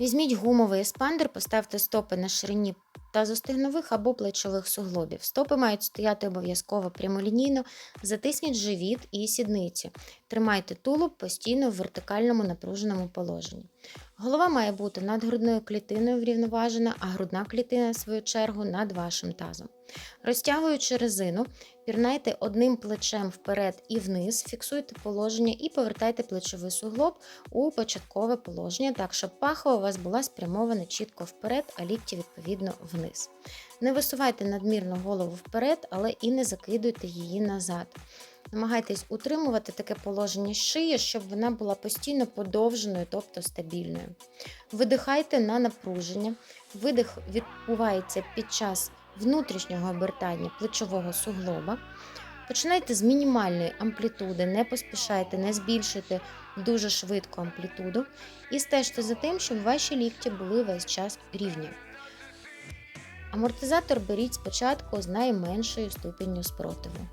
Візьміть гумовий еспандер, поставте стопи на ширині тазостегнових або плечових суглобів. Стопи мають стояти обов'язково прямолінійно, затисніть живіт і сідниці. Тримайте тулуб постійно в вертикальному напруженому положенні. Голова має бути над грудною клітиною врівноважена, а грудна клітина, в свою чергу, над вашим тазом. Розтягуючи резину, пірнайте одним плечем вперед і вниз, фіксуйте положення і повертайте плечовий суглоб у початкове положення, так, щоб паха у вас була спрямована чітко вперед, а лікті відповідно вниз. Не висувайте надмірно голову вперед, але і не закидуйте її назад. Намагайтесь утримувати таке положення шиї, щоб вона була постійно подовженою, тобто стабільною. Видихайте на напруження. Видих відбувається під час внутрішнього обертання плечового суглоба. Починайте з мінімальної амплітуди, не поспішайте, не збільшуйте дуже швидко амплітуду і стежте за тим, щоб ваші лікті були весь час рівні. Амортизатор беріть спочатку з найменшою ступенню спротиву.